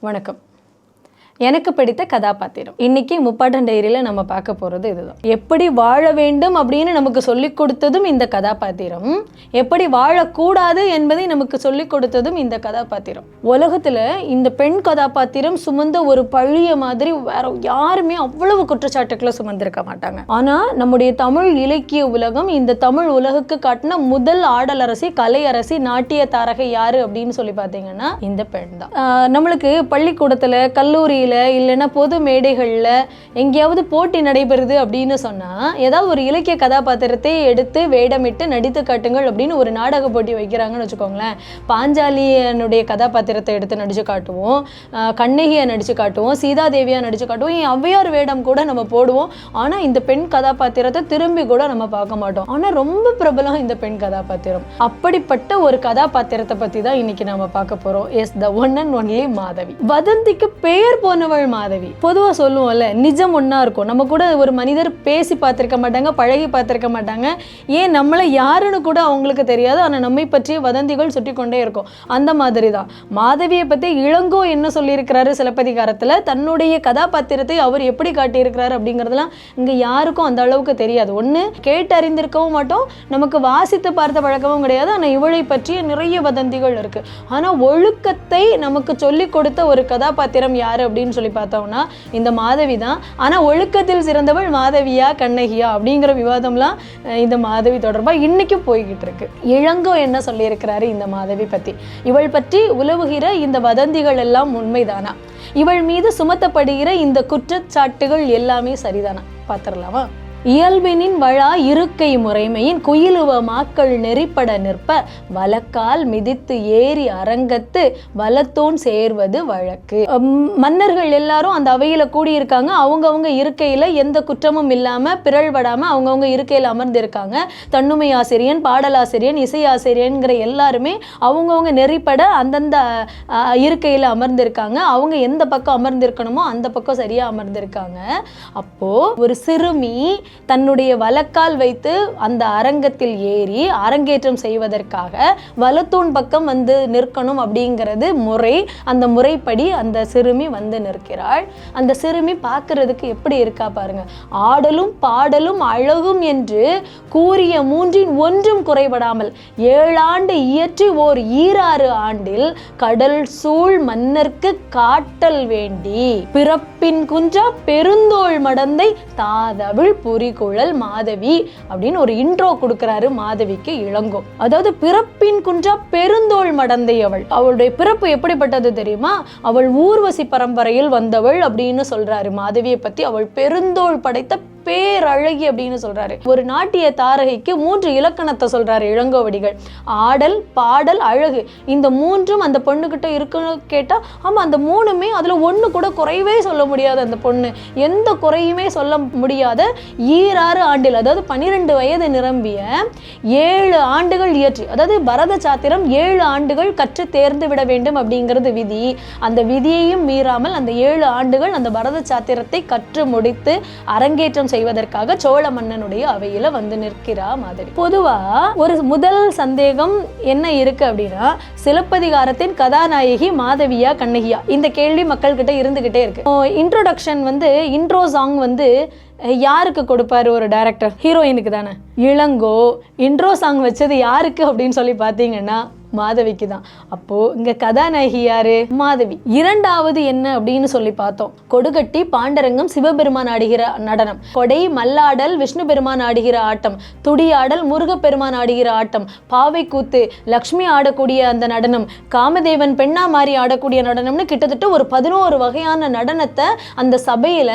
வணக்கம். எனக்கு பிடித்த கதாபாத்திரம். இன்னைக்கு முப்பாட்டன் டைரியில் நம்ம பார்க்க போகிறது இதுதான். எப்படி வாழ வேண்டும் அப்படின்னு நமக்கு சொல்லிக் கொடுத்ததும் இந்த கதாபாத்திரம். எப்படி வாழக்கூடாது என்பதை நமக்கு சொல்லிக் கொடுத்ததும் இந்த கதாபாத்திரம். உலகத்தில் இந்த பெண் கதாபாத்திரம் சுமந்த ஒரு பழிய மாதிரி வேற யாருமே அவ்வளவு குற்றச்சாட்டுக்களை சுமந்திருக்க மாட்டாங்க. ஆனால் நம்முடைய தமிழ் இலக்கிய உலகம் இந்த தமிழ் உலகுக்கு காட்டின முதல் ஆடல் அரசி கலை அரசி நாட்டிய தாரகை யாரு அப்படின்னு சொல்லி பார்த்தீங்கன்னா இந்த பெண் தான். நம்மளுக்கு பள்ளிக்கூடத்தில் கல்லூரியில் இல்லைன்னா பொது மேடைகளில் எங்கேயாவது போட்டி நடைபெறுது அப்படின்னு சொன்னால் ஏதாவது ஒரு இலக்கிய கதாபாத்திரத்தை எடுத்து வேடமிட்டு நடித்து காட்டுங்கள் அப்படின்னு ஒரு நாடக போட்டி வைக்கிறாங்கன்னு வச்சுக்கோங்களேன். பாஞ்சாலியனுடைய கதாபாத்திரத்தை எடுத்து நடித்து காட்டுவோம் கண்ணகியை நடித்து காட்டுவோம் சீதாதேவியாக நடித்து காட்டுவோம் என் ஔவையார் வேடம் கூட நம்ம போடுவோம். ஆனால் இந்த பெண் கதாபாத்திரத்தை திரும்பி கூட நம்ம பார்க்க மாட்டோம். ஆனால் ரொம்ப பிரபலம் இந்த பெண் கதாபாத்திரம். அப்படிப்பட்ட ஒரு கதாபாத்திரத்தை பற்றி தான் இன்னைக்கு நம்ம பார்க்க போகிறோம் yes the one and only Madhavi. வதந்திக்கு பெயர் போனவள் மாதவி. பொதுவாக சொல்லுவோம்ல நிஜம் ஒன்றா இருக்கும். நம்ம கூட ஒரு மனிதர் பேசி பார்த்திருக்க மாட்டாங்க பழகி பார்த்திருக்க மாட்டாங்க. ஏன் நம்மளை யாருன்னு கூட அவங்களுக்கு தெரியாது. ஆனால் நம்மை பற்றிய வதந்திகள் சுட்டி கொண்டே இருக்கும். அந்த மாதிரி தான் மாதவியை பற்றி இளங்கோ என்ன சொல்லியிருக்கிறாரு சிலப்பதிகாரத்தில்? தன்னுடைய கதாபாத்திரத்தை அவர் எப்படி காட்டியிருக்கிறாரு அப்படிங்கிறதுலாம் இங்கே யாருக்கும் அந்த அளவுக்கு தெரியாது. ஒன்று கேட்டு அறிந்திருக்கவும் மாட்டோம். நமக்கு வாசித்து பார்த்த பழக்கமும் கிடையாது. ஆனால் இவளை பற்றிய நிறைய வதந்திகள் இருக்கு. ஆனால் ஒழுக்கத்தை நமக்கு சொல்லிக் கொடுத்த ஒரு கதாபாத்திரம் யார் அப்படின்னு சொல்லி பார்த்தோம்னா இந்த மாதவி தான். ஆனால் ஒழுக்கத்தில் சிறந்தவள் மாதவியா கண்ணகியா அப்படிங்கிற விவாதம்லாம் இந்த மாதவி தொடர்பாக இன்னைக்கும் போய்கிட்டு இருக்கு. இளங்கோ என்ன சொல்லியிருக்கிறாரு இந்த மாதவி பற்றி இவள் பற்றி உலவுகிற இந்த வதந்திகள் எல்லாம் உண்மைதானா? இவள் மீது சுமத்தப்படுகிற இந்த குற்றச்சாட்டுகள் எல்லாமே சரிதானா? பார்த்துடலாமா? இயல்பினின் வழா இருக்கை முறைமையின் குயிலுவ மாக்கள் நெறிப்பட நிற்ப வலக்கால் மிதித்து ஏறி அரங்கத்து வலத்தோன் சேர்வது வழக்கு. மன்னர்கள் எல்லாரும் அந்த அவையில் கூடியிருக்காங்க. அவங்கவுங்க இருக்கையில் எந்த குற்றமும் இல்லாமல் பிறழ்படாமல் அவங்கவுங்க இருக்கையில் அமர்ந்திருக்காங்க. தன்னுமை ஆசிரியன் பாடலாசிரியன் இசையாசிரியன்கிற எல்லாருமே அவங்கவுங்க நெறிப்பட அந்தந்த இருக்கையில் அமர்ந்திருக்காங்க. அவங்க எந்த பக்கம் அமர்ந்திருக்கணுமோ அந்த பக்கம் சரியாக அமர்ந்திருக்காங்க. அப்போது ஒரு சிறுமி தன்னுடைய வழக்கால் வைத்து அந்த அரங்கத்தில் ஏறி அரங்கேற்றம் செய்வதற்காக வலத்தூண் பக்கம் வந்து நிற்கணும் அப்படிங்கிறது முறை. அந்த முறைப்படி அந்த சிறுமி வந்து நிற்கிறாள். அந்த சிறுமி பார்க்கறதுக்கு எப்படி இருக்கா பாருங்க. ஆடலும் பாடலும் அழகும் என்று கூறிய மூன்றின் ஒன்றும் குறைபடாமல் ஏழாண்டு இயற்றி ஓர் ஈராறு ஆண்டில் கடல் சூழ் மன்னர்க்கு காட்டல் வேண்டி. பிறப்பின் குன்றா பெருந்தோள் மடந்தை தாதவிழ் குறிக்குழல் மாதவி அப்படின்னு ஒரு இன்ட்ரோ கொடுக்கிறாரு மாதவிக்கு இளங்கோ. அதாவது பிறப்பின் குன்றா பெருந்தோள் மடந்தை அவள். அவளுடைய பிறப்பு எப்படிப்பட்டது தெரியுமா? அவள் ஊர்வசி பரம்பரையில் வந்தவள் அப்படின்னு சொல்றாரு மாதவியை பத்தி. அவள் பெருந்தோள் படைத்த பேரழகி அப்படின்னு சொல்றாரு. ஒரு நாட்டிய தாரகைக்கு மூன்று இலக்கணத்தை சொல்றாரு இளங்கோவடிகள். ஆடல் பாடல் அழகு. இந்த மூன்றும் அந்த பொண்ணுகிட்ட இருக்குன்னு கேட்டால் ஆமாம் அந்த மூணுமே அதில் ஒன்று கூட குறைவே சொல்ல முடியாது அந்த பொண்ணு. எந்த குறையுமே சொல்ல முடியாத ஈராறு ஆண்டில் அதாவது பன்னிரெண்டு வயது நிரம்பிய ஏழு ஆண்டுகள் இயற்றி அதாவது பரத சாத்திரம் ஏழு ஆண்டுகள் கற்று தேர்ந்து விட வேண்டும் அப்படிங்கிறது விதி. அந்த விதியையும் மீறாமல் அந்த ஏழு ஆண்டுகள் அந்த பரத சாத்திரத்தை கற்று முடித்து அரங்கேற்றம் செய்வதற்காக சோழ மன்னனுடைய அவையில வந்து நிற்கிறா மாதிரி. பொதுவா ஒரு முதல் சந்தேகம் என்ன இருக்கு அப்படின்னா சிலப்பதிகாரத்தின் கதாநாயகி மாதவியா கண்ணகியா. இந்த கேள்வி மக்கள்கிட்ட இருந்துகிட்டே இருக்கு. இன்ட்ரோடக்ஷன் வந்து இன்ட்ரோ சாங் வந்து யாருக்கு கொடுப்பாரு ஒரு டைரக்டர் ஹீரோயினுக்கு தானே. இளங்கோ இன்ட்ரோ சாங் வச்சது யாருக்கு அப்படின்னு சொல்லி பார்த்தீங்கன்னா மாதவிக்கு தான். அப்போ இங்க கதாநாயகி யாரு? மாதவி. இரண்டாவது என்ன அப்படின்னு சொல்லி பார்த்தோம். கொடுகட்டி பாண்டரங்கம் சிவபெருமான் ஆடுகிற நடனம். கொடை மல்லாடல் விஷ்ணு பெருமான் ஆடுகிற ஆட்டம். துடியாடல் முருகப்பெருமான் ஆடுகிற ஆட்டம். பாவை கூத்து லக்ஷ்மி ஆடக்கூடிய அந்த நடனம். காமதேவன் பெண்ணா மாறி ஆடக்கூடிய நடனம்னு கிட்டத்தட்ட ஒரு பதினோரு வகையான நடனத்தை அந்த சபையில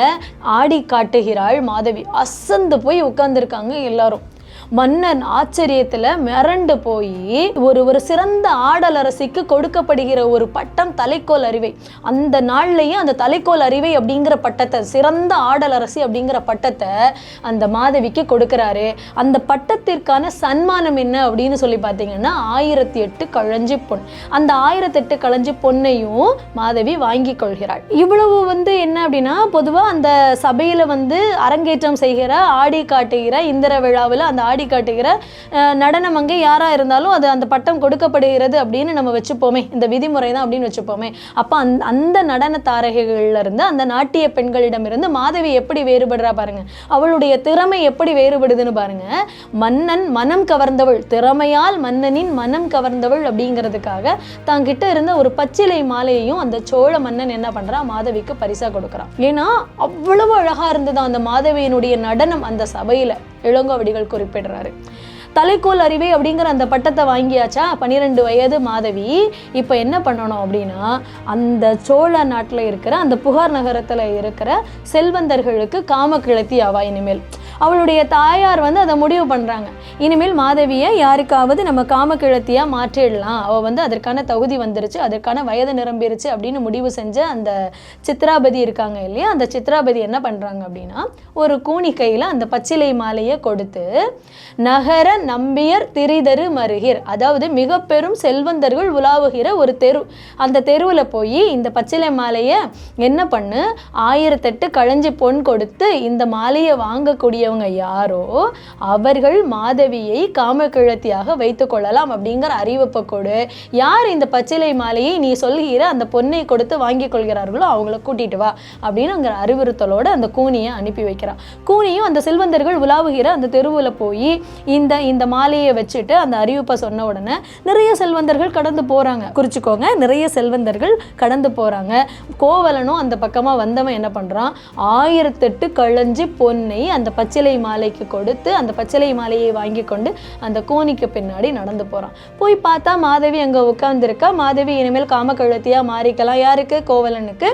ஆடி காட்டுகிறாள். மாதவி அசந்து போய் உட்காந்துருக்காங்க எல்லாரும். மன்னன் ஆச்சரியத்துல மிரண்டு போய் ஒரு ஒரு சிறந்த ஆடலரசிக்கு கொடுக்கப்படுகிற ஒரு பட்டம் தலைக்கோல் அறிவை. அந்த நாள்லயே அந்த தலைக்கோல் அறிவை அப்படிங்கிற பட்டத்தை சிறந்த ஆடலரசி அப்படிங்கிற பட்டத்தை அந்த மாதவிக்கு கொடுக்குறாரு. அந்த பட்டத்திற்கான சன்மானம் என்ன அப்படின்னு சொல்லி பார்த்தீங்கன்னா ஆயிரத்தி எட்டு கழஞ்சி பொன். அந்த ஆயிரத்தி எட்டு கழஞ்சி பொன்னையும் மாதவி வாங்கி கொள்கிறாள். இவ்வளவு வந்து என்ன அப்படின்னா பொதுவா அந்த சபையில வந்து அரங்கேற்றம் செய்கிற ஆடி காட்டுகிற இந்திர விழாவில் அந்த ஆடி காட்டுகிற நடனம் அங்கே யாராக இருந்தாலும் அது அந்த பட்டம் கொடுக்கப்படுகிறது அப்படின்னு நம்ம வச்சுப்போமே. இந்த விதிமுறை தான் அப்படின்னு வச்சுப்போமே. அப்போ அந்த அந்த நடன தாரகைகள்ல இருந்து அந்த நாட்டிய பெண்களிடமிருந்து மாதவி எப்படி வேறுபடுறா பாருங்க. அவளுடைய திறமை எப்படி வேறுபடுதுன்னு பாருங்க. மன்னன் மனம் கவர்ந்தவள் திறமையால் மன்னனின் மனம் கவர்ந்தவள் அப்படிங்கிறதுக்காக தாங்கிட்ட இருந்த ஒரு பச்சிலை மாலையையும் அந்த சோழ மன்னன் என்ன பண்றான் மாதவிக்கு பரிசா கொடுக்குறான் ஏன்னா அவ்வளவு அழகா இருந்தது அந்த மாதவியினுடைய நடனம் அந்த சபையில. இளங்கோவடிகள் குறிப்பிடுறாரு தலைக்கோல் அறிவை அப்படிங்கிற அந்த பட்டத்தை வாங்கியாச்சா? பன்னிரெண்டு வயது மாதவி. இப்போ என்ன பண்ணணும் அப்படின்னா அந்த சோழ நாட்டில் இருக்கிற அந்த புகார் நகரத்தில் இருக்கிற செல்வந்தர்களுக்கு காம கிளத்தி அவா இனிமேல். அவளுடைய தாயார் வந்து அதை முடிவு பண்ணுறாங்க இனிமேல் மாதவியை யாருக்காவது நம்ம காமக்கிழத்தியாக மாற்றிடலாம். அவள் வந்து அதற்கான தகுதி வந்துருச்சு அதற்கான வயது நிரம்பிருச்சு அப்படின்னு முடிவு செஞ்ச அந்த சித்ராபதி இருக்காங்க இல்லையா? அந்த சித்ராபதி என்ன பண்ணுறாங்க அப்படின்னா ஒரு கூனி கையில் அந்த பச்சிலை மாலையை கொடுத்து நகர நம்பியர் திரிதரு மருகிர். அதாவது மிக பெரும் செல்வந்தர்கள் உலாவுகிற ஒரு தெரு. அந்த தெருவில் போய் இந்த பச்சிலை மாலையை என்ன பண்ணு ஆயிரத்தெட்டு களைஞ்சி பொன் கொடுத்து இந்த மாலையை வாங்கக்கூடிய வாங்கக்கூடியவங்க யாரோ அவர்கள் மாதவியை காமக்கிழத்தியாக வைத்து கொள்ளலாம் அப்படிங்கிற அறிவிப்பை கொடு. யார் இந்த பச்சிலை மாலையை நீ சொல்கிற அந்த பொண்ணை கொடுத்து வாங்கி கொள்கிறார்களோ அவங்கள கூட்டிட்டு வா அப்படின்னு அங்கே அறிவுறுத்தலோட அந்த கூனியை அனுப்பி வைக்கிறான். கூனியும் அந்த செல்வந்தர்கள் உலாவுகிற அந்த தெருவில் போய் இந்த இந்த மாலையை வச்சுட்டு அந்த அறிவிப்பை சொன்ன உடனே நிறைய செல்வந்தர்கள் கடந்து போறாங்க. குறிச்சிக்கோங்க நிறைய செல்வந்தர்கள் கடந்து போறாங்க. கோவலனும் அந்த பக்கமா வந்தவன் என்ன பண்றான்? ஆயிரத்தெட்டு கழஞ்சு பொன்னை அந்த பச்சை பச்சிலை மாலைக்கு கொடுத்து அந்த பச்சிலை மாலையை வாங்கி கொண்டு அந்த கோணிக்கு பின்னாடி நடந்து போகிறான் போய் பார்த்தா மாதவி அங்கே உட்காந்துருக்கா மாதவி இனிமேல் காமக்கழுத்தியாக மாறிக்கலாம். யாருக்கு? கோவலனுக்கு.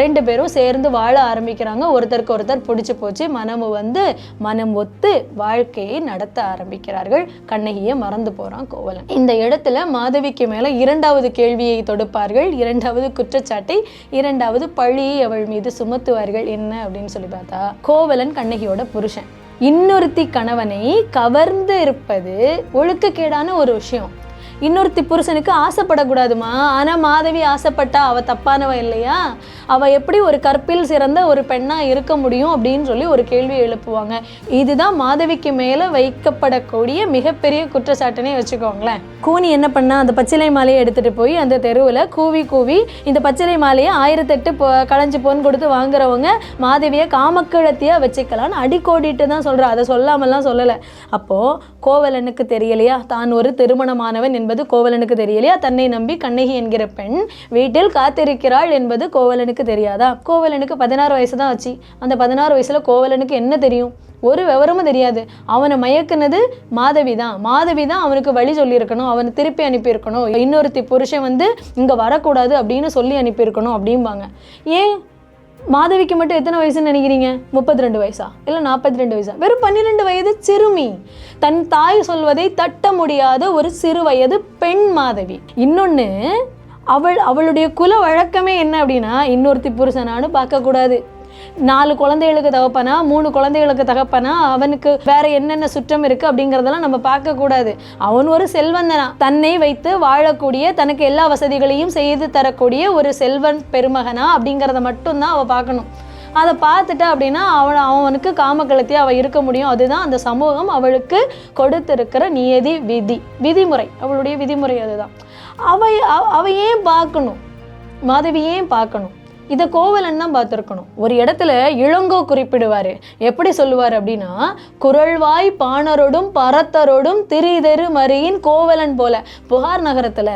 ரெண்டு பேரும் சேர்ந்து வாழ ஆரம்பிக்கிறாங்க. ஒருத்தருக்கு ஒருத்தர் பிடிச்சி போச்சு. மனமு வந்து மனம் ஒத்து வாழ்க்கையை நடத்த ஆரம்பிக்கிறார்கள். கண்ணகியை மறந்து போகிறான் கோவலன். இந்த இடத்துல மாதவிக்கு மேலே இரண்டாவது கேள்வியை தொடுப்பார்கள். இரண்டாவது குற்றச்சாட்டை இரண்டாவது பழியை அவள் மீது சுமத்துவார்கள். என்ன அப்படின்னு சொல்லி பார்த்தா கோவலன் கண்ணகியோட புருஷன். இன்னொருத்தி கணவனை கவர்ந்து இருப்பது ஒழுக்கக்கேடான ஒரு விஷயம். இன்னொருத்தி புருஷனுக்கு ஆசைப்படக்கூடாதுமா. ஆனால் மாதவி ஆசைப்பட்டா அவள் தப்பானவ இல்லையா? அவள் எப்படி ஒரு கற்பில் சிறந்த ஒரு பெண்ணா இருக்க முடியும் அப்படின்னு சொல்லி ஒரு கேள்வி எழுப்புவாங்க. இதுதான் மாதவிக்கு மேலே வைக்கப்படக்கூடிய மிகப்பெரிய குற்றச்சாட்டுனே வச்சுக்கோங்களேன். கூனி என்ன பண்ணா அந்த பச்சிலை மாலையை எடுத்துட்டு போய் அந்த தெருவில் கூவி கூவி இந்த பச்சிலை மாலையை ஆயிரத்தெட்டு போ களைஞ்சு பொன் கொடுத்து வாங்குறவங்க மாதவியை காமக்கிழத்தியாக வச்சுக்கலாம்னு அடிக்கோடிட்டு தான் சொல்றா. அதை சொல்லாமலாம் சொல்லலை. அப்போது கோவலனுக்கு தெரியலையா? தான் ஒரு திருமணமானவன் என்பது கோவலனுக்கு தெரியலையா? தன்னை நம்பி கண்ணகி என்கிற பெண் வீட்டில் காத்திருக்கிறாள் என்பது கோவலனுக்கு தெரியாதா? கோவலனுக்கு பதினாறு வயசு தான் ஆச்சு. அந்த பதினாறு வயசுல கோவலனுக்கு என்ன தெரியும்? ஒரு விவரமும் தெரியாது. அவனை மயக்குனது மாதவி தான். மாதவி தான் அவனுக்கு வழி சொல்லியிருக்கணும். அவனை திருப்பி அனுப்பியிருக்கணும். இன்னொருத்தி புருஷன் வந்து இங்கே வரக்கூடாது அப்படின்னு சொல்லி அனுப்பியிருக்கணும் அப்படிம்பாங்க. ஏன் மாதவிக்கு மட்டும் எத்தனை வயசுன்னு நினைக்கிறீங்க? முப்பத்தி ரெண்டு வயசா? இல்லை நாற்பத்தி ரெண்டு வயசா? வெறும் பன்னிரெண்டு வயது சிறுமி. தன் தாய் சொல்வதை தட்ட முடியாத ஒரு சிறு வயது பெண் மாதவி. இன்னொன்று அவள் அவளுடைய குல வழக்கமே என்ன அப்படின்னா இன்னொருத்தி புருஷனானு பார்க்கக்கூடாது. நாலு குழந்தைகளுக்கு தகப்பனா மூணு குழந்தைகளுக்கு தகப்பனா அவனுக்கு வேற என்னென்ன சுற்றம் இருக்கு அப்படிங்கிறதெல்லாம் நம்ம பார்க்க கூடாது. அவன் ஒரு செல்வந்தனா. தன்னை வைத்து வாழக்கூடிய தனக்கு எல்லா வசதிகளையும் செய்து தரக்கூடிய ஒரு செல்வன் பெருமகனா அப்படிங்கிறத மட்டும்தான் அவ பார்க்கணும். அதை பார்த்துட்டா அப்படின்னா அவன் அவனுக்கு காமக்கலத்தையே அவள் இருக்க முடியும். அதுதான் அந்த சமூகம் அவளுக்கு கொடுத்திருக்கிற நியதி விதி விதிமுறை. அவளுடைய விதிமுறை அதுதான். அவ அவ- அவ ஏன் பார்க்கணும்? மாதவி ஏன் பார்க்கணும்? இதை கோவலன் தான் பார்த்துருக்கணும் ஒரு இடத்துல இளங்கோ குறிப்பிடுவார் எப்படி சொல்லுவார் அப்படின்னா குரல்வாய் பாணரோடும் பரத்தரோடும் திரிதெரு மறியின் கோவலன் போல புகார் நகரத்தில்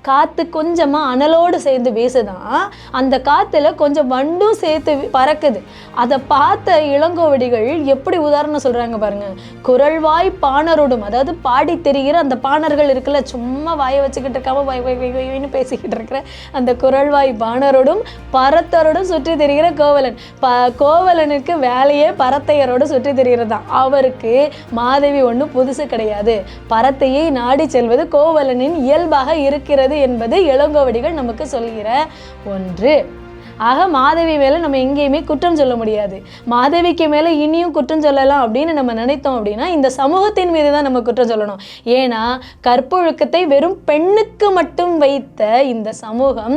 காற்று கொஞ்சமாக அனலோடு சேர்ந்து வீசுதான் அந்த காற்றுல கொஞ்சம் வண்டும் சேர்த்து பறக்குது அதை பார்த்த இளங்கோவடிகள் எப்படி உதாரணம் சொல்கிறாங்க பாருங்க குரல்வாய் பாணரோடும் அதாவது பாடி தெரிகிற அந்த பாணர்கள் இருக்குல்ல சும்மா வாயை வச்சுக்கிட்டு இருக்காம வை வை வை வைன்னு பேசிக்கிட்டு இருக்கிற அந்த குரல்வாய் பாணரோடும் பரத்தரோடும் சுற்றி திரிகிற கோவலன். ப கோவலனுக்கு வேலையே பரத்தையரோடு சுற்றி திரிகிறதான் அவருக்கு மாதவி ஒன்றும் புதுசு கிடையாது. பரத்தையை நாடி செல்வது கோவலனின் இயல்பாக இருக்கிறது என்பது இளங்கோவடிகள் நமக்கு சொல்கிற ஒன்று. ஆக மாதவி மேலே நம்ம எங்கேயுமே குற்றம் சொல்ல முடியாது. மாதவிக்கு மேலே இனியும் குற்றம் சொல்லலாம் அப்படின்னு நம்ம நினைத்தோம் அப்படின்னா இந்த சமூகத்தின் மீது தான் நம்ம குற்றம் சொல்லணும். ஏன்னா கற்பொழுக்கத்தை வெறும் பெண்ணுக்கு மட்டும் வைத்த இந்த சமூகம்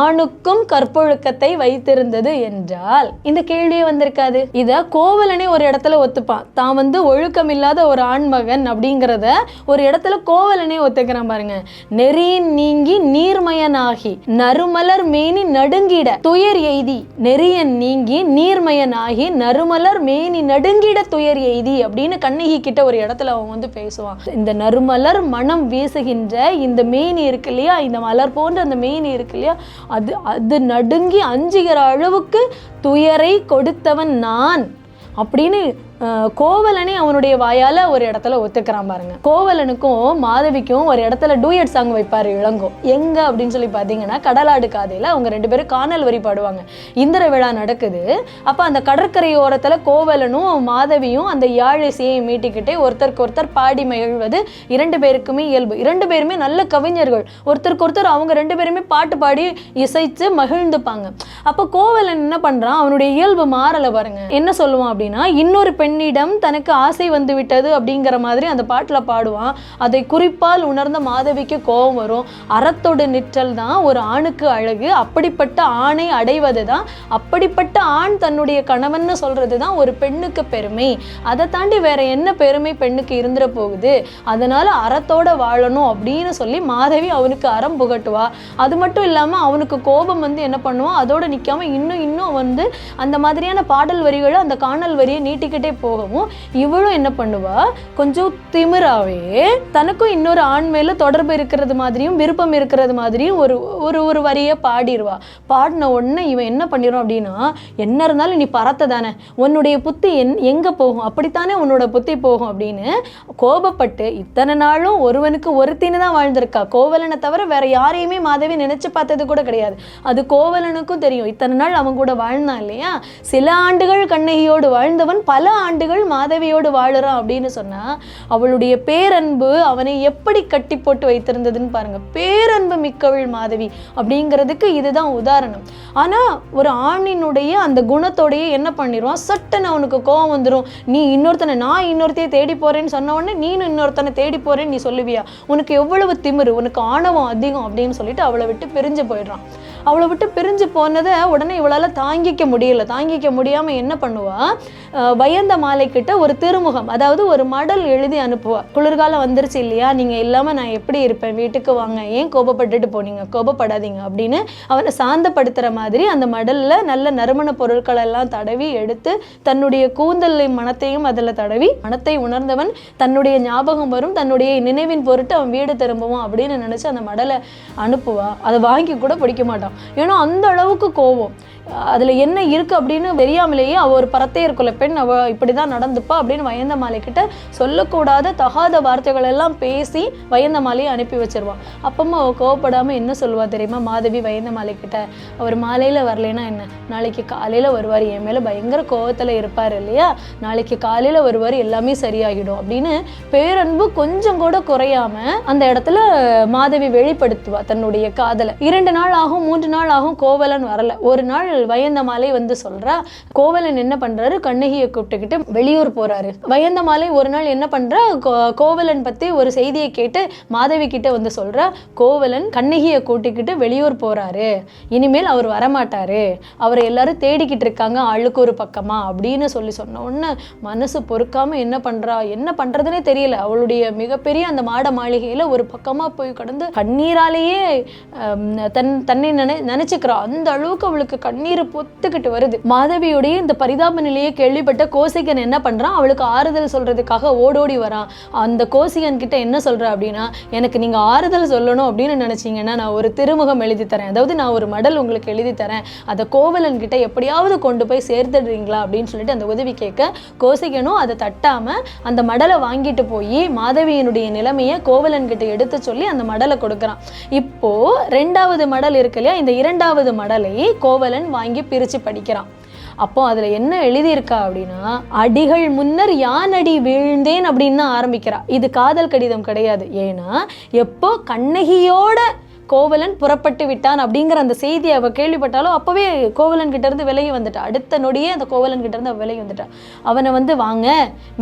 ஆணுக்கும் கற்பொழுக்கத்தை வைத்திருந்தது என்றால் இந்த கேள்வியே வந்திருக்காது. இதை கோவலனே ஒரு இடத்துல ஒத்துப்பான். தான் வந்து ஒழுக்கம் இல்லாத ஒரு ஆண்மகன் அப்படிங்கிறத ஒரு இடத்துல கோவலனே ஒத்துக்கிறான் பாருங்க. நெறியின் நீங்கி நீர்மயனாகி நறுமலர் மேனி நடுங்கிட துயர் எய்தி நெறியன் நீங்கி நீர்மயனாகி நறுமலர் மேனி நடுங்கிட துயர் எய்தி அப்படின்னு கண்ணகி கிட்ட ஒரு இடத்துல அவன் வந்து பேசுவான். இந்த நறுமலர் மனம் வீசுகின்ற இந்த மேனி இருக்கு இல்லையா? இந்த மலர் போன்ற அந்த மேனி இருக்கு இல்லையா? அது அது நடுங்கி அஞ்சுகிற அளவுக்கு துயரை கொடுத்தவன் நான் அப்படின்னு கோவலனே அவனுடைய வாயால ஒரு இடத்துல ஒத்துக்கிறான் பாருங்க. கோவலனுக்கும் மாதவிக்கும் ஒரு இடத்துல டூயட் சாங் வைப்பாரு இளங்கோ. எங்க அப்படின்னு சொல்லி பார்த்தீங்கன்னா கடலாடு காதையில அவங்க ரெண்டு பேரும் காணல் வரி பாடுவாங்க. இந்திர விழா நடக்குது. அப்ப அந்த கடற்கரையோரத்துல கோவலனும் மாதவியும் அந்த யாழ் இசையை மீட்டிக்கிட்டே ஒருத்தருக்கு ஒருத்தர் பாடி மகிழ்வது இரண்டு பேருக்குமே இயல்பு. இரண்டு பேருமே நல்ல கவிஞர்கள். ஒருத்தருக்கு ஒருத்தர் அவங்க ரெண்டு பேருமே பாட்டு பாடி இசைச்சு மகிழ்ந்துப்பாங்க. அப்போ கோவலன் என்ன பண்றான்? அவனுடைய இயல்பு மாறல பாருங்க. என்ன சொல்லுவான் அப்படின்னா இன்னொரு பெண் பெண்ணிடம் தனக்கு ஆசை வந்து விட்டது அப்படிங்கிற மாதிரி அந்த பாட்டில் பாடுவான். அதை குறிப்பால் உணர்ந்த மாதவிக்கு கோபம் வரும். அறத்தோடு நிற்றல் தான் ஒரு ஆணுக்கு அழகு. அப்படிப்பட்ட ஆணை அடைவது தான் அப்படிப்பட்ட ஆண் தன்னுடைய கணவன்னு சொல்கிறது தான் ஒரு பெண்ணுக்கு பெருமை. அதை தாண்டி வேற என்ன பெருமை பெண்ணுக்கு இருந்துட போகுது? அதனால அறத்தோட வாழணும் அப்படின்னு சொல்லி மாதவி அவனுக்கு அறம் புகட்டுவா. அது மட்டும் இல்லாமல் அவனுக்கு கோபம் வந்து என்ன பண்ணுவான் அதோட நிற்காம இன்னும் இன்னும் வந்து அந்த மாதிரியான பாடல் வரிகளை அந்த காணல் வரியை நீட்டிக்கிட்டே போகவும் இவளும் என்ன பண்ணுவா? கொஞ்சம் திமிராவே தனக்கும் இன்னொரு ஆண் மேல தொடர்பு இருக்கிறது மாதிரியும் விருப்பம் இருக்கிறது மாதிரியும் ஒரு ஒரு ஒரு வரியை பாடிடுவா. பாடின உடனே இவன் என்ன பண்ணிடும் அப்படின்னா என்ன இருந்தாலும் நீ பறத்த தானே? உன்னுடைய புத்தி என் எங்க போகும்? அப்படித்தானே உன்னோட புத்தி போகும்? அப்படின்னு கோபப்பட்டு இத்தனை நாளும் ஒருவனுக்கு ஒருத்தின்னு தான் வாழ்ந்திருக்கா. கோவலனை தவிர வேற யாரையுமே மாதவி நினைச்சு பார்த்தது கூட கிடையாது. அது கோவலனுக்கும் தெரியும். இத்தனை நாள் அவன் கூட வாழ்ந்தான் இல்லையா? சில ஆண்டுகள் கண்ணகியோடு வாழ்ந்தவன் பல ஆண்டுகள் மாதவியோடு வாழுறான் அப்படின்னு சொன்னா அவளுடைய பேரன்பு அவனை எப்படி கட்டி போட்டு வைத்திருந்ததுன்னு பாருங்க. பேரன்பு மிக்கவள் மாதவி அப்படிங்கிறதுக்கு இதுதான் உதாரணம். ஆனா ஒரு ஆணினுடைய அந்த குணத்தோடைய என்ன பண்ணிடுவான் சட்டுன்னு அவனுக்கு கோவம் வந்துடும் நீ இன்னொருத்தனை நான் இன்னொருத்தையே தேடி போறேன்னு சொன்ன உடனே நீனும் இன்னொருத்தனை தேடி போறேன்னு நீ சொல்லுவியா? உனக்கு எவ்வளவு திமிரு உனக்கு ஆணவம் அதிகம் அப்படின்னு சொல்லிட்டு அவளை விட்டு பிரிஞ்சு போயிடுறான். அவளை விட்டு பிரிஞ்சு போனதை உடனே இவளால தாங்கிக்க முடியல. தாங்கிக்க முடியாம என்ன பண்ணுவா? அஹ் வயந்த மாலை கிட்ட ஒரு திருமுகம் அதாவது ஒரு மடல் எழுதி அனுப்புவா. குளிர்காலம் வந்துருச்சு இல்லையா? நீங்க இல்லாம நான் எப்படி இருப்பேன்? வீட்டுக்கு வாங்க. ஏன் கோபப்பட்டுட்டு போனீங்க? கோபப்படாதீங்க அப்படின்னு அவனை சாந்தப்படுத்துற மாதிரி அந்த மடல்ல நல்ல நறுமண பொருட்கள் எல்லாம் தடவி எடுத்து தன்னுடைய கூந்தலை மனத்தையும் அதில் தடவி மனத்தை உணர்ந்தவன் தன்னுடைய ஞாபகம் வரும் தன்னுடைய நினைவின் பொருட்டு அவன் வீடு திரும்புவான் அப்படின்னு நினைச்சு அந்த மடலை அனுப்புவா. அதை வாங்கி கூட பிடிக்க மாட்டான். ஏன்னா அந்த அளவுக்கு கோவம் அதில் என்ன இருக்குது அப்படின்னு தெரியாமலேயே அவள் ஒரு பரத்தே இருக்குள்ள பெண் அவ இப்படிதான் நடந்துப்பா அப்படின்னு வயந்த கிட்ட சொல்லக்கூடாத தகாத வார்த்தைகள் எல்லாம் பேசி வயந்தமாலையை அனுப்பி வச்சிருவான் அப்பமா அவள் கோவப்படாமல் என்ன சொல்லுவா தெரியுமா? மாதவி வயந்த கிட்ட அவர் மாலையில் வரலைன்னா என்ன? நாளைக்கு காலையில் வருவார் என் மேலே பயங்கர கோவத்தில் இருப்பார் இல்லையா? நாளைக்கு காலையில் வருவார் எல்லாமே சரியாகிடும் அப்படின்னு பேரன்பு கொஞ்சம் கூட குறையாம அந்த இடத்துல மாதவி வெளிப்படுத்துவா தன்னுடைய காதலை. இரண்டு நாள் ஆகும் மூன்று நாள் ஆகும் கோவலன் வரல. ஒரு நாள் வயந்தமாலை வந்து சொல்றா கோவலன் என்ன பண்றாரு? கண்ணகியை கூப்பிட்டுக்கிட்டு வெளியூர் போறாரு. வயந்தமாலை ஒரு நாள் என்ன பண்றா? கோவலன் பத்தி ஒரு செய்தியை கேட்டு மாதவி கிட்ட வந்து சொல்றா கோவலன் கண்ணகியை கூட்டிக்கிட்டு வெளியூர் போறாரு. இனிமேல் அவர் வரமாட்டாரு. அவரை எல்லாரும் தேடிக்கிட்டு இருக்காங்க ஆளுக்கு ஒரு பக்கமா அப்படின்னு சொல்லி சொன்ன உடனே மனசு பொறுக்காம என்ன பண்றா? என்ன பண்றதுனே தெரியல. அவளுடைய மிகப்பெரிய அந்த மாட மாளிகையில ஒரு பக்கமா போய் கடந்து கண்ணீராலேயே தன் தன்னை நினை நினைச்சுக்கிறா. அந்த அளவுக்கு அவளுக்கு கண்ணீர் பொத்துக்கிட்டு வருது. மாதவியுடைய இந்த பரிதாப நிலையை கேள்விப்பட்ட கோசிகன் என்ன பண்றான்? அவளுக்கு ஆறுதல் சொல்றதுக்காக ஓடோடி வரான். அந்த கோசிகன் கிட்ட என்ன சொல்ற அப்படின்னா எனக்கு நீங்க ஆறுதல் சொல்லணும் அப்படின்னு நினைச்சீங்கன்னா நான் ஒரு திருமுகம் எழுதி தரேன். அதாவது நான் ஒரு மடல் உங்களுக்கு எழுதி தரேன். அதை கோவலன் கிட்ட எப்படியாவது கொண்டு போய் சேர்த்துடுறீங்களா? அப்படின்னு சொல்லிட்டு அந்த உதவி கேட்க கோசிகனும் அதை தட்டாம அந்த மடலை வாங்கிட்டு போய் மாதவியினுடைய நிலைமையை கோவலன் கிட்ட எடுத்து சொல்லி அந்த மடலை கொடுக்குறான். இப்போ ரெண்டாவது மடல் இருக்கு இல்லையா? இந்த இரண்டாவது மடலை கோவலன் வாங்கி பிரிச்சு படிக்கிறான். அப்போ அதுல என்ன எழுதியிருக்கா அப்படின்னா அடிகள் முன்னர் யானடி வீழ்ந்தேன் அப்படின்னு ஆரம்பிக்கிறா. இது காதல் கடிதம் கிடையாது. ஏன்னா எப்போ கண்ணகியோட கோவலன் புறப்பட்டு விட்டான் அப்படிங்கிற அந்த செய்தியை அவ கேள்விப்பட்டாலும் அப்போவே கோவலன் கிட்டேருந்து விலகி வந்துட்டா. அடுத்த நொடியே அந்த கோவலன் கிட்டேருந்து அவள் விலகி வந்துட்டா. அவனை வந்து வாங்க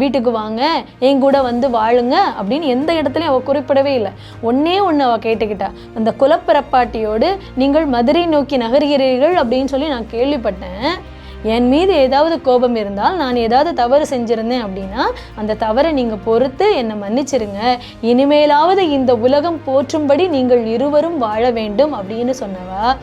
வீட்டுக்கு வாங்க என் கூட வந்து வாழுங்க அப்படின்னு எந்த இடத்துலையும் அவள் குறிப்பிடவே இல்லை. ஒன்னே ஒன்று அவள் கேட்டுக்கிட்டா. அந்த குலப்பிறப்பாட்டியோடு நீங்கள் மதுரை நோக்கி நகர்கிறீர்கள் அப்படின்னு சொல்லி நான் கேள்விப்பட்டேன். என் மீது ஏதாவது கோபம் இருந்தால் நான் ஏதாவது தவறு செஞ்சிருந்தேன் அப்படின்னா அந்த தவறை நீங்கள் பொறுத்து என்னை மன்னிச்சிருங்க. இனிமேலாவது இந்த உலகம் போற்றும்படி நீங்கள் இருவரும் வாழ வேண்டும் அப்படின்னு சொன்னவா?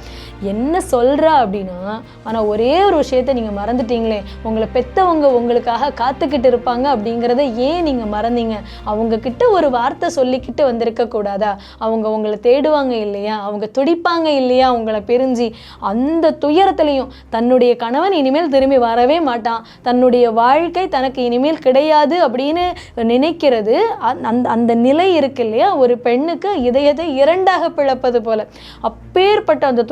என்ன சொல்கிறா அப்படின்னா ஆனால் ஒரே ஒரு விஷயத்த நீங்கள் மறந்துட்டீங்களே. உங்களை பெற்றவங்க உங்களுக்காக காத்துக்கிட்டு இருப்பாங்க அப்படிங்கிறத ஏன் நீங்கள் மறந்தீங்க? அவங்கக்கிட்ட ஒரு வார்த்தை சொல்லிக்கிட்டு வந்திருக்கக்கூடாதா அவங்க உங்களை தேடுவாங்க இல்லையா? அவங்க துடிப்பாங்க இல்லையா? உங்களை பிரிஞ்சு. அந்த துயரத்துலையும் தன்னுடைய கணவன் இனிமேல் திரும்பி வரவே மாட்டான். தன்னுடைய வாழ்க்கை தனக்கு இனிமேல் கிடையாது அப்படின்னு நினைக்கிறது அந்த- அந்த அந்த நிலை இருக்கு இல்லையா? ஒரு பெண்ணுக்கு இதயத்தை இரண்டாக பிளப்பது போல. அப்பேற்பட்ட அந்த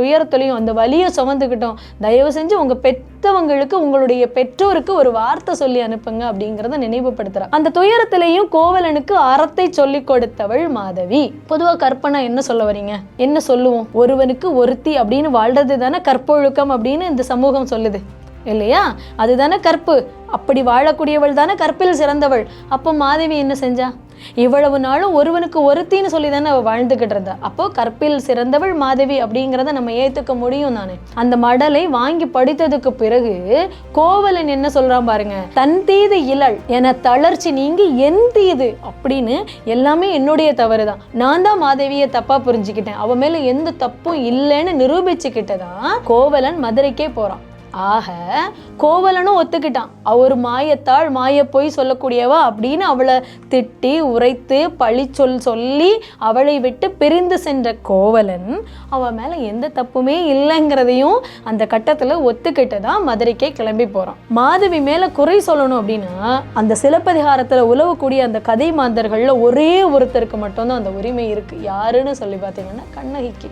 துயரத்துலையும் அந்த வலியை சுமந்துக்கிட்டோம். தயவு செஞ்சு உங்க பெற்றவங்களுக்கு உங்களுடைய பெற்றோருக்கு ஒரு வார்த்தை சொல்லி அனுப்புங்க அப்படிங்கிறத நினைவுபடுத்துறா அந்த துயரத்திலையும் கோவலனுக்கு அறத்தை சொல்லி கொடுத்தவள் மாதவி. பொதுவா கற்பனை என்ன சொல்ல வரீங்க? என்ன சொல்லுவோம்? ஒருவனுக்கு ஒருத்தி அப்படின்னு வாழ்றது தானே கற்பொழுக்கம் அப்படின்னு இந்த சமூகம் சொல்லுது. இல்லையா? அதுதானே கற்பு. அப்படி வாழக்கூடியவள் தானே கற்பில் சிறந்தவள். அப்போ மாதவி என்ன செஞ்சா? இவ்வளவு நாளும் ஒருவனுக்கு ஒருத்தின்னு சொல்லி தானே அவள் வாழ்ந்துக்கிட்டு இருந்தா. அப்போ கற்பில் சிறந்தவள் மாதவி அப்படிங்கிறத நம்ம ஏற்றுக்க முடியும் தானே. அந்த மடலை வாங்கி படித்ததுக்கு பிறகு கோவலன் என்ன சொல்றான் பாருங்க தன் தீது இழல் என தளர்ச்சி நீங்கி என் தீது அப்படின்னு எல்லாமே என்னுடைய தவறு தான் நான் தான் மாதவியை தப்பா புரிஞ்சுக்கிட்டேன். அவ மேல எந்த தப்பும் இல்லைன்னு நிரூபிச்சுக்கிட்டதான் கோவலன் மதுரைக்கே போறான். ஆக கோவலனும் ஒத்துக்கிட்டான். அவர் மாயத்தாள் மாய போய் சொல்லக்கூடியவா அப்படின்னு அவளை திட்டி உரைத்து பழி சொல் சொல்லி அவளை விட்டு பிரிந்து சென்ற கோவலன் அவன் மேலே எந்த தப்புமே இல்லைங்கிறதையும் அந்த கட்டத்தில் ஒத்துக்கிட்டு தான் மதுரைக்கே கிளம்பி போகிறான் மாதவி மேலே குறை சொல்லணும் அப்படின்னா அந்த சிலப்பதிகாரத்தில் உழவக்கூடிய அந்த கதை மாந்தர்களில் ஒரே ஒருத்தருக்கு மட்டும்தான் அந்த உரிமை இருக்குது யாருன்னு சொல்லி பார்த்தீங்கன்னா கண்ணகிக்கு.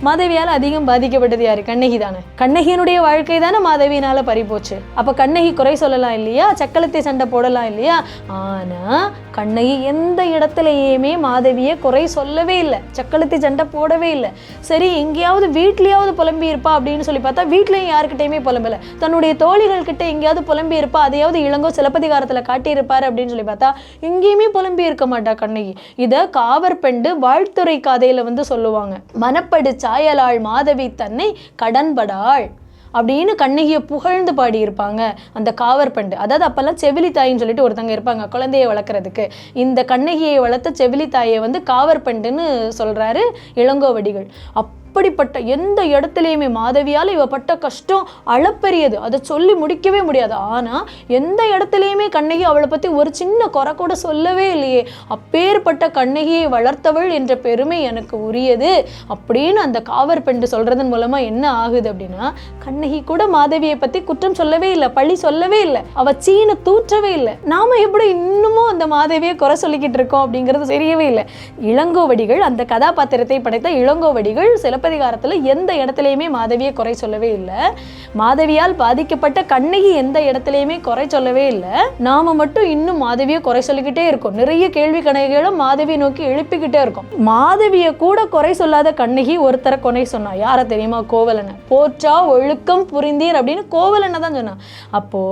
மாதவியால் அதிகம் பாதிக்கப்பட்டது யாரு? கண்ணகி தானே. கண்ணகியினுடைய வாழ்க்கை தானே மாதவியினால பறிப்போச்சு அப்ப கண்ணகி குறை சொல்லலாம் இல்லையா? சக்கலத்தை சண்டை போடலாம் இல்லையா? ஆனா கண்ணகி எந்த இடத்துலயுமே மாதவியை குறை சொல்லவே இல்லை. சக்கலத்தை சண்டை போடவே இல்லை. சரி எங்கேயாவது வீட்லயாவது புலம்பி இருப்பா அப்படின்னு சொல்லி பார்த்தா வீட்லயும் யாருக்கிட்டையுமே புலம்பல. தன்னுடைய தோழிகள் கிட்ட எங்கேயாவது புலம்பி இருப்பா அதையாவது இளங்கோ சிலப்பதிகாரத்துல காட்டியிருப்பாரு அப்படின்னு சொல்லி பார்த்தா எங்கேயுமே புலம்பி இருக்க மாட்டா கண்ணகி. இத காவற்பெண்டு வாழ்த்துறை கதையில வந்து சொல்லுவாங்க. மனப்படிச்ச சாயலாள் மாதவி தன்னை கடன்படாள் அப்படின்னு கண்ணகியை புகழ்ந்து பாடியிருப்பாங்க. அந்த காவற்பண்டு அதாவது அப்போல்லாம் செவிலி தாயின்னு சொல்லிட்டு ஒருத்தங்க இருப்பாங்க குழந்தையை வளர்க்குறதுக்கு. இந்த கண்ணகியை வளர்த்த செவிலி தாயை வந்து காவற்பண்டுன்னு சொல்கிறாரு இளங்கோவடிகள். அப் அப்படிப்பட்ட எந்த இடத்துலையுமே மாதவியால் இவ பட்ட கஷ்டம் அளப்பெரியது. அதை சொல்லி முடிக்கவே முடியாது. ஆனால் எந்த இடத்துலையுமே கண்ணகி அவளை பற்றி ஒரு சின்ன குறை கூட சொல்லவே இல்லையே. அப்பேற்பட்ட கண்ணகியை வளர்த்தவள் என்ற பெருமை எனக்கு உரியது. அப்படின்னு அந்த காவர் பெண்டு சொல்கிறதன் மூலமாக என்ன ஆகுது அப்படின்னா கண்ணகி கூட மாதவியை பற்றி குற்றம் சொல்லவே இல்லை பழி சொல்லவே இல்லை. அவள் சீனை தூற்றவே இல்லை. நாம் எப்படி இன்னமும் அந்த மாதவியை குறை சொல்லிக்கிட்டு இருக்கோம் அப்படிங்கிறது தெரியவே இல்லை. இளங்கோவடிகள் அந்த கதாபாத்திரத்தை படைத்த இளங்கோவடிகள் சில சிலப்பதிகாரத்தில் எந்த இடத்துலையுமே மாதவியை குறை சொல்லவே இல்லை. மாதவியால் பாதிக்கப்பட்ட கண்ணகி எந்த இடத்துலையுமே குறை சொல்லவே இல்லை. நாம மட்டும் இன்னும் மாதவியை குறை சொல்லிக்கிட்டே இருக்கோம். நிறைய கேள்வி கணக்குகளும் மாதவியை நோக்கி எழுப்பிக்கிட்டே இருக்கும். மாதவியை கூட குறை சொல்லாத கண்ணகி ஒருத்தரை கொனை சொன்னா. யாரை தெரியுமா? கோவலனை. போற்றா ஒழுக்கம் புரிந்தீர் அப்படின்னு கோவலனை தான் சொன்னான் அப்போ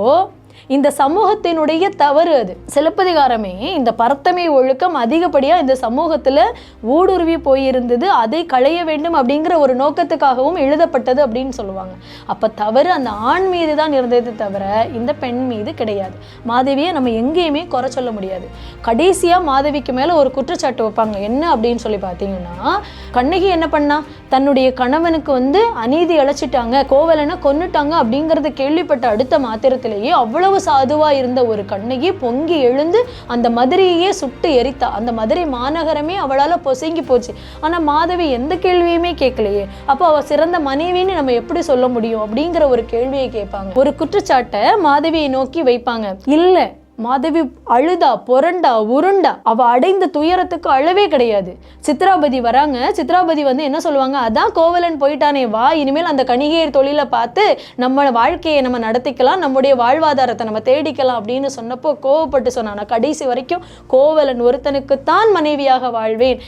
இந்த சமூகத்தினுடைய தவறு அது. சிலப்பதிகாரமே இந்த பரத்தமை ஒழுக்கம் அதிகப்படியாக இந்த சமூகத்தில் ஊடுருவி போயிருந்தது அதை களைய வேண்டும் அப்படிங்கிற ஒரு நோக்கத்துக்காகவும் எழுதப்பட்டது அப்படின்னு சொல்லுவாங்க. அப்போ தவறு அந்த ஆண் மீது தான் இருந்தது தவிர இந்த பெண் மீது கிடையாது. மாதவியை நம்ம எங்கேயுமே குறை சொல்ல முடியாது. கடைசியாக மாதவிக்கு மேலே ஒரு குற்றச்சாட்டு வைப்பாங்க. என்ன அப்படின்னு சொல்லி பார்த்தீங்கன்னா கண்ணகி என்ன பண்ணா? தன்னுடைய கணவனுக்கு வந்து அநீதி அழைச்சிட்டாங்க கோவலனை கொன்னுட்டாங்க அப்படிங்கிறது கேள்விப்பட்ட அடுத்த மாத்திரத்திலேயே அவ்வளவு சாதுவாக இருந்த ஒரு கண்ணகி பொங்கி எழுந்து அந்த மதுரையே சுட்டு எரித்தா. அந்த மதுரை மாநகரமே அவளால் பொசுங்கி போச்சு. ஆனால் மாதவி எந்த கேள்வியுமே கேட்கலையே. அப்போ அவள் சிறந்த மனைவின்னு நம்ம எப்படி சொல்ல முடியும் அப்படிங்கிற ஒரு கேள்வியை கேட்பாங்க. ஒரு குற்றச்சாட்டை மாதவியை நோக்கி வைப்பாங்க. இல்லை மாதவி அழுதா புரண்டா உருண்டா அவ அடைந்த துயரத்துக்கு அழவே கிடையாது. சித்ராபதி வராங்க. சித்ராபதி வந்து என்ன சொல்லுவாங்க? அதான் கோவலன் போயிட்டானே வா இனிமேல் அந்த கணிகையர் தொழிலை பார்த்து நம்ம வாழ்க்கையை நம்ம நடத்திக்கலாம் நம்முடைய வாழ்வாதாரத்தை நம்ம தேடிக்கலாம் அப்படின்னு சொன்னப்போ கோவப்பட்டு சொன்னான். கடைசி வரைக்கும் கோவலன் ஒருத்தனுக்குத்தான் மனைவியாக வாழ்வேன்.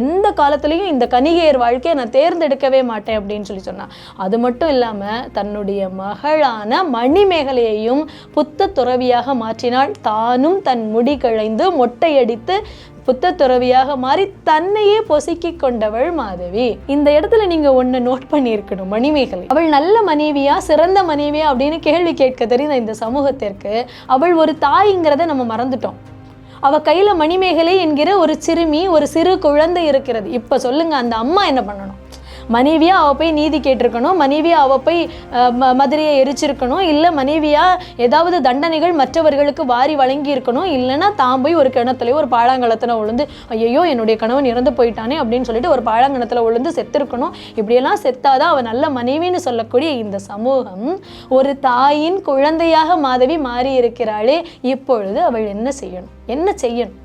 எந்த காலத்துலேயும் இந்த கணிகையர் வாழ்க்கையை நான் தேர்ந்தெடுக்கவே மாட்டேன் அப்படின்னு சொல்லி சொன்னான். அது மட்டும் இல்லாமல் தன்னுடைய மகளான மணிமேகலையையும் புத்த துறவியாக மாற்றி மாற்றினாள் தானும் தன் முடி கழைந்து மொட்டையடித்து புத்த துறவியாக மாறி தன்னையே பொசுக்கி கொண்டவள் மாதவி. இந்த இடத்துல நீங்க ஒண்ணு நோட் பண்ணியிருக்கணும் மணிமேகலை. அவள் நல்ல மனைவியா சிறந்த மனைவியா அப்படின்னு கேள்வி கேட்க தெரிந்த இந்த சமூகத்திற்கு அவள் ஒரு தாய்ங்கிறத நம்ம மறந்துட்டோம். அவ கையில மணிமேகலை என்கிற ஒரு சிறுமி ஒரு சிறு குழந்தை இருக்கிறது. இப்ப சொல்லுங்க அந்த அம்மா என்ன பண்ணணும்? மனைவியாக அவள் போய் நீதி கேட்டிருக்கணும் மனைவியாக அவள் போய் ம- மதுரையை எரிச்சிருக்கணும் இல்லை மனைவியாக ஏதாவது தண்டனைகள் மற்றவர்களுக்கு வாரி வழங்கி இருக்கணும் இல்லைன்னா தான் போய் ஒரு கிணத்துலையோ ஒரு பாழாங்கலத்தில் விழுந்து ஐயோ என்னுடைய கணவன் இறந்து போயிட்டானே அப்படின்னு சொல்லிட்டு ஒரு பாழாங்கணத்தில் விழுந்து செத்திருக்கணும். இப்படியெல்லாம் செத்தாதான் அவள் நல்ல மனைவின்னு சொல்லக்கூடிய இந்த சமூகம் ஒரு தாயின் குழந்தையாக மாதவி மாறி இருக்கிறாளே இப்பொழுது அவள் என்ன செய்யணும்? என்ன செய்யணும்?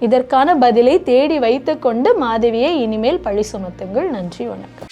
இதற்கான பதிலை தேடி வைத்துக்கொண்டு மாதவியை இனிமேல் பழி சுமத்துங்கள். நன்றி வணக்கம்.